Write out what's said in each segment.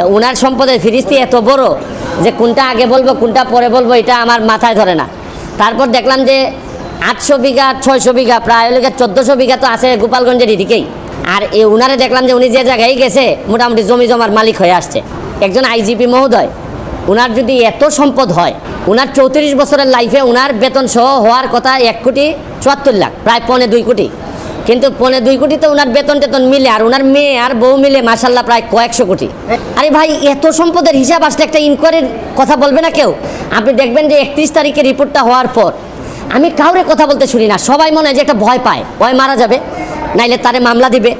তো ওনার সম্পদের ফিরিস্তি এত বড় যে কোনটা আগে বলব, কোনটা পরে বলব, এটা আমার মাথায় ধরে না। তারপর দেখলাম যে আটশো বিঘা, ছয়শো বিঘা, প্রায় হলে চোদ্দোশো বিঘা তো আছে গোপালগঞ্জের এদিকেই। আর এই উনারে দেখলাম যে উনি যে জায়গায় গেছে, মোটামুটি জমি জমার মালিক হয়ে আসছে। একজন আইজিপি মহোদয়, উনার যদি এত সম্পদ হয়, উনার চৌত্রিশ বছরের লাইফে উনার বেতন সহ হওয়ার কথা এক কোটি চুয়াত্তর লাখ, প্রায় পৌনে দুই কোটি। কিন্তু পৌনে দুই কোটি তো উনার বেতন টেতন মিলে, আর উনার মেয়ে আর বউ মিলে মাসাল্লাহ প্রায় কয়েকশো কোটি। আরে ভাই, এত সম্পদের হিসাব আসলে একটা ইনকোয়ারির কথা বলবে না কেউ? আপনি দেখবেন যে একত্রিশ তারিখে রিপোর্টটা হওয়ার পর, আমি কাউরে কথা বলতে শুনি না, সবাই মনে হয় যে একটা ভয় পায়, ভয় মারা যাবে। নাইলে তারে মামলা দিবে,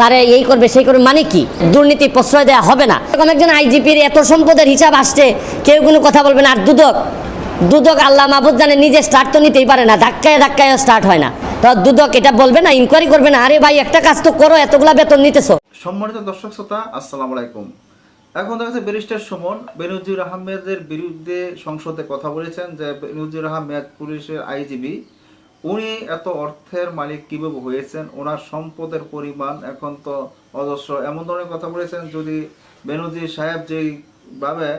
তারে এই করবে, সেই করবে মানে কি? দুর্নীতি প্রশ্রয় দেওয়া হবে না। এরকম একজন আইজিপির এত সম্পদের হিসাব আসছে, কেউ কোনো কথা বলবে না। আর দুদক দুদক আল্লাহ মাহবুদ জানে, নিজে স্টার্ট তো নিতেই পারে না, ধাক্কায় ধাক্কায় স্টার্ট হয় না। এটা বলবে না ইনকোয়ারি করবে না, আরে ভাই একটা কাজ তো করো, এতগুলা বেতন নিতেছো। সম্মানিত দর্শক শ্রোতা, আসসালামু আলাইকুম। এখন দেখা যাচ্ছে ব্যারিস্টার সুমন আহমেদের বিরুদ্ধে সংসদে কথা বলেছেন যে আহমেদ পুলিশের আইজিবি উনি এত অর্থের মালিক কীভাবে হয়েছেন? ওনার সম্পদের পরিমাণ এখন তো অজস্র। এমন ধরনের কথা বলেছেন যদি বেনজির সাহেব যেই ভাবে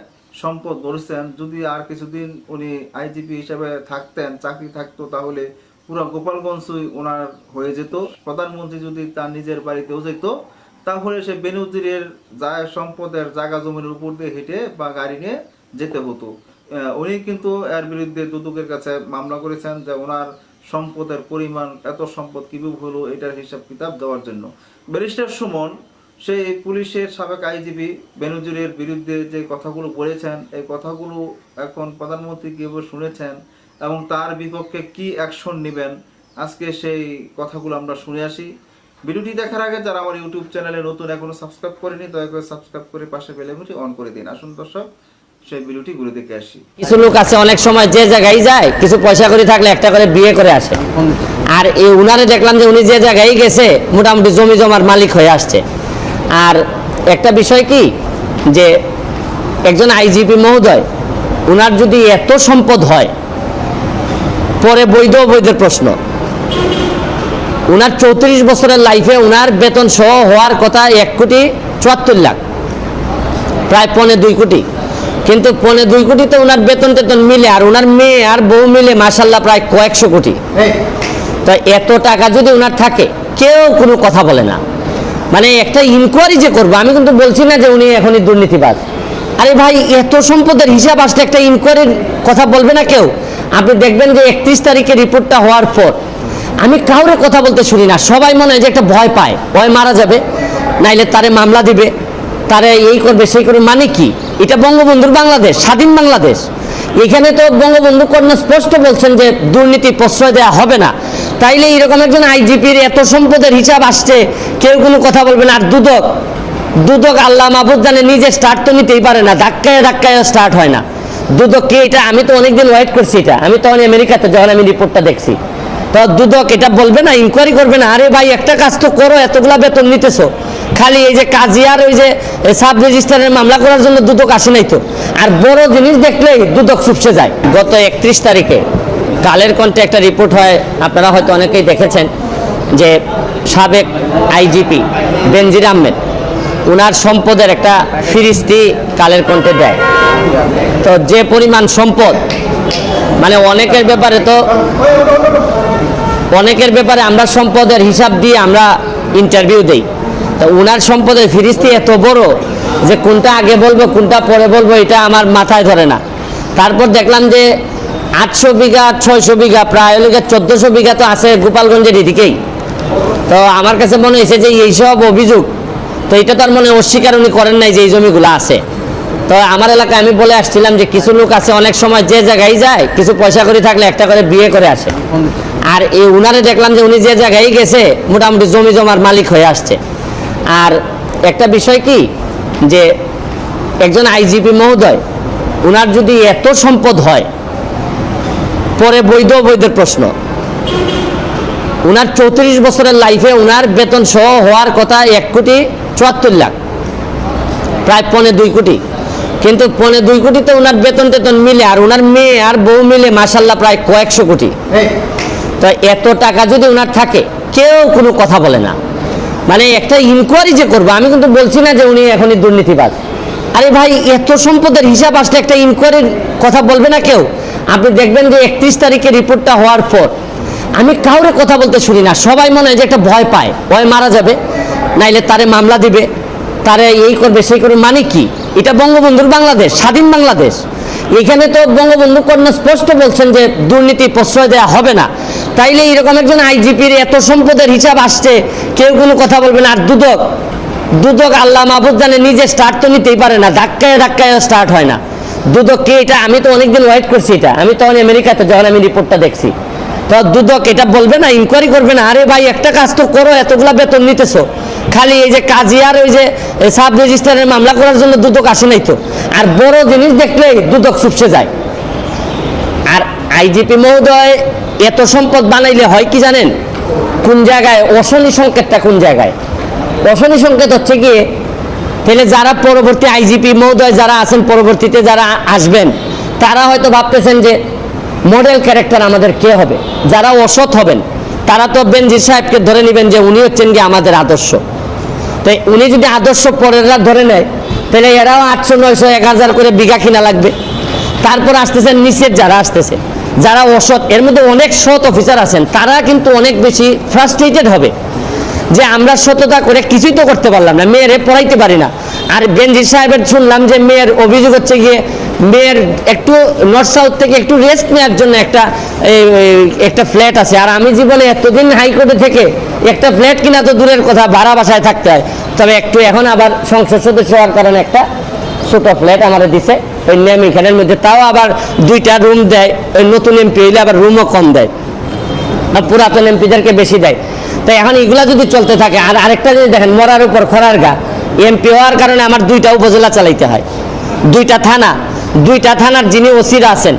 সম্পদ গড়েছেন, যদি আর কিছুদিন উনি আইজিপি হিসেবে থাকতেন, চাকরি থাকতো, তাহলে পুরো গোপালগঞ্জই ওনার হয়ে যেত। প্রধানমন্ত্রী যদি তার নিজের বাড়িতেও যেত, তাহলে সে বেনজিরের যা সম্পদের জায়গা জমির উপর দিয়ে হেঁটে বা গাড়ি নিয়ে যেতে হতো। উনি কিন্তু এর বিরুদ্ধে দুদকের কাছে মামলা করেছেন যে ওনার সম্পদের পরিমাণ, এত সম্পদ কীভাবে হলো এটার হিসাব কিতাব দেওয়ার জন্য। ব্যারিস্টার সুমন, সেই পুলিশের সাবেক আইজিপি বেনজিরের বিরুদ্ধে যে কথাগুলো বলেছেন, এই কথাগুলো এখন প্রধানমন্ত্রী কীভাবে শুনেছেন? এবং তার বিপক্ষে কি অ্যাকশন নেবেন? আজকে সেই কথাগুলো আমরা শুনে আসি। ভিডিওটি দেখার আগে যারা আমার ইউটিউব চ্যানেলে নতুন এখনও সাবস্ক্রাইব করেনি দয়া করে সাবস্ক্রাইব করে পাশে বেলেগুটি অন করে দিন। আসুন দর্শক সেই ভিডিওটি ঘুরে দেখে আসি। কিছু লোক আছে অনেক সময় যে জায়গায় যায় কিছু পয়সা করে থাকলে একটা করে বিয়ে করে আসে। আর এই উনারে দেখলাম যে উনি যে জায়গায় গেছে মোটামুটি জমি জমার মালিক হয়ে আসছে। আর একটা বিষয় কি যে একজন আইজিপি মহোদয় উনার যদি এত সম্পদ হয় পরে বৈধ অবৈধের প্রশ্ন। উনার চৌত্রিশ বছরের লাইফে উনার বেতন সহ হওয়ার কথা এক কোটি চুয়াত্তর লাখ। প্রায় পৌনে দুই কোটি। কিন্তু পৌনে দুই কোটিতে ওনার বেতন টেতন মিলে আর ওনার মেয়ে আর বউ মিলে মাসাল্লাহ প্রায় কয়েকশো কোটি। তো এত টাকা যদি ওনার থাকে কেউ কোনো কথা বলে না। মানে একটা ইনকোয়ারি যে করব আমি কিন্তু বলছি না যে উনি এখনই দুর্নীতিবাজ। আরে ভাই এত সম্পদের হিসাব আসলে একটা ইনকোয়ারির কথা বলবে না কেউ? আপনি দেখবেন যে একত্রিশ তারিখে রিপোর্টটা হওয়ার পর, আমি কাউরে কথা বলতে শুনি না, সবাই মনে হয় যে একটা ভয় পায়, ভয় মারা যাবে, নাইলে তারে মামলা দিবে, তারে এই করবে, সেই করবে মানে কি? এটা বঙ্গবন্ধুর বাংলাদেশ, স্বাধীন বাংলাদেশ। এখানে তো বঙ্গবন্ধু কন্যা স্পষ্ট বলছেন যে দুর্নীতি প্রশ্রয় দেওয়া হবে না। তাইলে এরকম একজন আইজিপির এত সম্পদের হিসাব আসছে, কেউ কোনো কথা বলবে না। আর দুদক দুদক আল্লাহ মাহবুদ জানে, নিজে স্টার্ট তো নিতেই পারে না, ধাক্কায় ধাক্কায় স্টার্ট হয় না। দুদক কে এটা? আমি তো অনেকদিন ওয়েট করছি এটা। আমি তখন আমেরিকাতে যখন আমি রিপোর্টটা দেখছি। তো দুদক এটা বলবে না ইনকোয়ারি করবে না। আরে ভাই, একটা কাজ তো করো, এতগুলা বেতন নিতেছো। খালি এই যে কাজিয়ার ওই যে সাব রেজিস্ট্রারের মামলা করার জন্য দুদক আসে নাই তো। আর বড় জিনিস দেখলেই দুদক চুপসে যায়। গত একত্রিশ তারিখে কালের কণ্ঠে একটা রিপোর্ট হয়, আপনারা হয়তো অনেকেই দেখেছেন, যে সাবেক আইজিপি বেনজির আহমেদ ওনার সম্পদের একটা ফিরিস্তি কালের কণ্ঠে দেয়। তো যে পরিমাণ সম্পদ মানে অনেকের ব্যাপারে তো, অনেকের ব্যাপারে আমরা সম্পদের হিসাব দিয়ে আমরা ইন্টারভিউ দেই। তো ওনার সম্পদের ফিরিস্তি এত বড় যে কোনটা আগে বলব, কোনটা পরে বলব, এটা আমার মাথায় ধরে না। তারপর দেখলাম যে আটশো বিঘা, ছয়শো বিঘা, প্রায় হলে চোদ্দোশো বিঘা তো আছে গোপালগঞ্জের এদিকেই। তো আমার কাছে মনে হয়েছে যে এইসব অভিযোগ তো এটা তার মনে অস্বীকার উনি করেন নাই যে এই জমিগুলো আছে। তো আমার এলাকায় আমি বলে আসছিলাম যে কিছু লোক আছে, অনেক সময় যে জায়গায় যায়, কিছু পয়সা করে থাকলে একটা করে বিয়ে করে আসে। আর এই উনারে দেখলাম যে উনি যে জায়গায় গেছে, মোটামুটি জমি জমার মালিক হয়ে আসছে। আর একটা বিষয় কি, যে একজন আইজিপি মহোদয়, উনার যদি এত সম্পদ হয়, পরে বৈধ অবৈধের প্রশ্ন। উনার চৌত্রিশ বছরের লাইফে উনার বেতন সহ হওয়ার কথা এক কোটি চুয়াত্তর লাখ। প্রায় পৌনে দুই কোটি। কিন্তু পৌনে দুই কোটিতে ওনার বেতন টেতন মিলে আর ওনার মেয়ে আর বউ মিলে মাসাল্লাহ প্রায় কয়েকশো কোটি। তো এত টাকা যদি ওনার থাকে কেউ কোনো কথা বলে না। মানে একটা ইনকোয়ারি যে করব আমি কিন্তু বলছি না যে উনি এখনই দুর্নীতিবাজ। আরে ভাই এত সম্পদের হিসাব আসলে একটা ইনকোয়ারির কথা বলবে না কেউ? আপনি দেখবেন যে একত্রিশ তারিখে রিপোর্টটা হওয়ার পর আমি কাউরে কথা বলতে শুনি না। সবাই মনে হয় যে একটা ভয় পায়। ভয় মারা যাবে। নাইলে তারে মামলা দিবে, তারে এই করবে, সেই করবে মানে কি? এটা বঙ্গবন্ধুর বাংলাদেশ, স্বাধীন বাংলাদেশ। এখানে তো বঙ্গবন্ধু কন্যা স্পষ্ট বলছেন যে দুর্নীতি প্রশ্রয় দেওয়া হবে না। তাইলে এরকম একজন আইজিপির এত সম্পদের হিসাব আসছে, কেউ কোনো কথা বলবে না। আর দুদক দুদক আল্লাহ মাহবুদ জানে নিজে স্টার্ট তো নিতেই পারে না, ধাক্কায় ধাক্কায় স্টার্ট হয় না। দুদক কে এটা? আমি তো অনেকদিন ওয়েট করছি এটা। আমি তখন আমেরিকাতে যখন আমি রিপোর্টটা দেখছি। তো দুদক এটা বলবে না ইনকোয়ারি করবে না, আরে ভাই, একটা কাজ তো করো, এতগুলা বেতন নিতেছো। খালি এই যে কাজী আর ওই যে সাব রেজিস্ট্রারের মামলা করার জন্য দুদক আসে নাই তো। আর বড় জিনিস দেখলেই দুদক চুপসে যায়। আর আইজিপি মহোদয় এত সম্পদ বানাইলে হয় কি জানেন? কোন জায়গায়? অশনি সংকেতটা কোন জায়গায়? অশনি সংকেত হচ্ছে গিয়ে তাহলে যারা পরবর্তী আইজিপি মহোদয় যারা আছেন, পরবর্তীতে যারা আসবেন, তারা হয়তো ভাবতেছেন যে মডেল ক্যারেক্টার আমাদের কে হবে? যারা অসৎ হবেন, তারা তো বেনজির সাহেবকে ধরে নেবেন যে উনি হচ্ছেন গিয়ে আমাদের আদর্শ। তাই উনি যদি আদর্শ পরেরা ধরে নেয়, তাহলে এরাও আটশো, নয়শো, এক হাজার করে বিঘা কিনা লাগবে। তারপর আসতেছেন নিচের যারা আসতেছে, যারা অসৎ, এর মধ্যে অনেক সৎ অফিসার আছেন, তারা কিন্তু অনেক বেশি ফ্রাস্ট্রেটেড হবে। যে আমরা সততা করে কিছুই তো করতে পারলাম না, মেয়েরে পড়াইতে পারি না। আর বেনজির সাহেবের শুনলাম যে মেয়ের অভিযোগ হচ্ছে গিয়ে মেয়ের একটু নর্থ সাউথ থেকে একটু রেস্ট নেওয়ার জন্য একটা একটা ফ্ল্যাট আছে। আর আমি জীবনে এতদিন হাইকোর্টে থেকে একটা ফ্ল্যাট কিনা তো দূরের কথা, ভাড়া বাসায় থাকতে হয়। তবে একটু এখন আবার সংসদ সদস্য হওয়ার কারণে একটা ছোট ফ্ল্যাট আমার দিছে। ওই নেম এখানের মধ্যে, তাও আবার দুইটা রুম দেয়। ওই নতুন এমপি হইলে আবার রুমও কম দেয়। আর পুরাতন এমপিদেরকে বেশি দেয়। তাই এখন এগুলা যদি চলতে থাকে, আর আরেকটা যদি দেখেন, মরার উপর খরার গা। এমপি হওয়ার কারণে আমার দুইটা উপজেলা চালাইতে হয়। দুইটা থানা দুইটা থানার যিনি ওসিরা আছেন,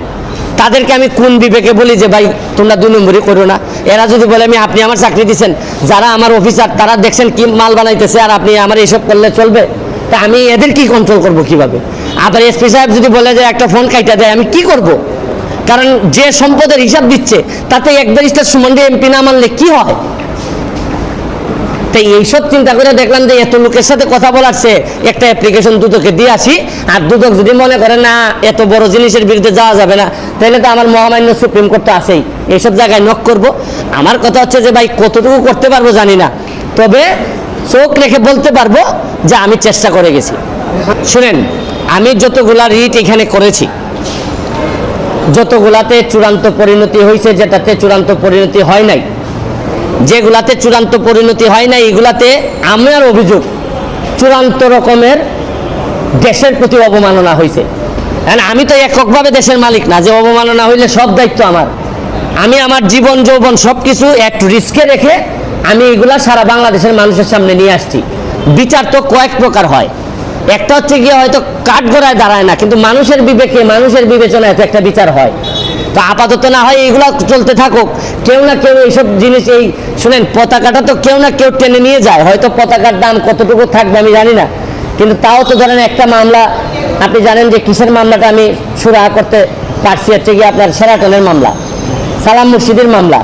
তাদেরকে আমি কোন বিবেকে বলি যে, ভাই, তোমরা দু নম্বরই করো না? এরা যদি বলে, আমি, আপনি আমার চাকরি দিচ্ছেন যারা আমার অফিসার, তারা দেখছেন কি মাল বানাইতেছে আর আপনি আমার এইসব করলে চলবে? তা আমি এদের কি কন্ট্রোল করব কীভাবে? আবার এসপি সাহেব যদি বলে যে, একটা ফোন কাইটা দেয়, আমি কি করব? কারণ যে সম্পদের হিসাব দিচ্ছে, তাতে এক ব্যারিস্টার সুমন এমপি না মানলে কি হয়? তাই এইসব চিন্তা করে দেখলাম যে এত লোকের সাথে কথা বলার চেয়ে একটা অ্যাপ্লিকেশন দুদকে দিয়ে আসি, আর দুদক যদি মনে করে না, এত বড় জিনিসের বিরুদ্ধে যাওয়া যাবে না, তাহলে তো আমার মহামান্য সুপ্রিম কোর্ট তো আছেই। এইসব জায়গায় নক করব। আমার কথা হচ্ছে যে ভাই, কতটুকু করতে পারব জানি না। তবে চোখ রেখে বলতে পারব যে আমি চেষ্টা করে গেছি। শুনেন, আমি যতগুলা রিট এখানে করেছি, যতগুলাতে চূড়ান্ত পরিণতি হয়েছে, যেটাতে চূড়ান্ত পরিণতি হয় নাই যেগুলাতে চূড়ান্ত পরিণতি হয় না এগুলাতে আমার অভিযোগ চূড়ান্ত রকমের দেশের প্রতি অবমাননা হয়েছে। And আমি তো এককভাবে দেশের মালিক না, যে অবমাননা হইলে সব দায়িত্ব আমার। আমি আমার জীবন, যৌবন সব কিছু একটু রিস্কে রেখে আমি এগুলা সারা বাংলাদেশের মানুষের সামনে নিয়ে আসছি। বিচার তো কয়েক প্রকার হয়। একটা হচ্ছে গিয়ে হয়তো কাঠগড়ায় দাঁড়ায় না, কিন্তু মানুষের বিবেকে, মানুষের বিবেচনায় তো একটা বিচার হয়। তো আপাতত না হয় এইগুলো চলতে থাকুক। কেউ না কেউ এইসব জিনিস এই, শুনেন, পতাকাটা তো কেউ না কেউ টেনে নিয়ে যায়। হয়তো পতাকার দাম কতটুকু থাকবে আমি জানি না। কিন্তু তাও তো ধরেন একটা মামলা, আপনি জানেন যে কিসের মামলাটা আমি সুরাহা করতে পারছি, হচ্ছে গিয়ে আপনার সেরাটনের মামলা, সালাম মুর্শিদের মামলা।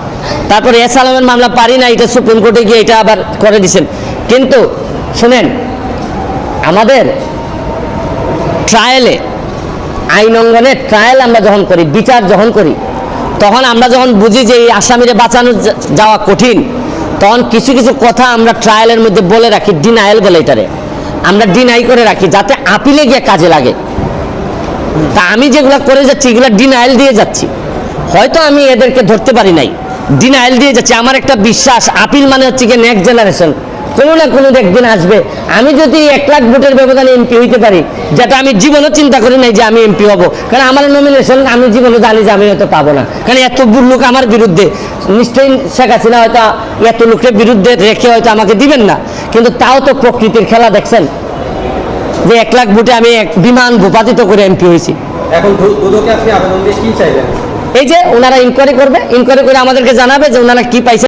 তারপরে এ সালামের মামলা পারি না, এটা সুপ্রিম কোর্টে গিয়ে এটা আবার করে দিছেন। কিন্তু, শুনেন, আমাদের ট্রায়ালে আইন অঙ্গনে ট্রায়াল আমরা যখন করি, বিচার যখন করি, তখন আমরা যখন বুঝি যে এই আসামিরে বাঁচানো যাওয়া কঠিন, তখন কিছু কিছু কথা আমরা ট্রায়ালের মধ্যে বলে রাখি ডিনায়াল বলে এটারে। আমরা ডিনাই করে রাখি, যাতে আপিলে গিয়ে কাজে লাগে। তা আমি যেগুলো করে যাচ্ছি, এগুলো ডিনায়াল দিয়ে যাচ্ছি। হয়তো আমি এদেরকে ধরতে পারি নাই। ডিনায়াল দিয়ে যাচ্ছি। আমার একটা বিশ্বাস, আপিল মানে হচ্ছে গিয়ে নেক্সট জেনারেশন কোনো না কোনো একদিন আসবে। আমি যদি এক লাখ ভোটের ব্যবধানে এমপি হইতে পারি যেটা আমি জীবনে চিন্তা করি নাই যে আমি এমপি হব। কারণ আমার নমিনেশন আমি জীবনে জানি যে আমি হয়তো পাবো না। কারণ এত লোক আমার বিরুদ্ধে নিশ্চয়ই শেখ হাসিনা হয়তো এত লোকের বিরুদ্ধে রেখে হয়তো আমাকে দিবেন না। কিন্তু তাও তো প্রকৃতির খেলা দেখছেন যে এক লাখ ভোটে আমি এক বিমান ভূপাতিত করে এমপি হয়েছি। এখন এই যে ওনারা ইনকোয়ারি করবে ইনকোয়ারি করে আমাদেরকে জানাবে যে ওনারা কি পাইছে।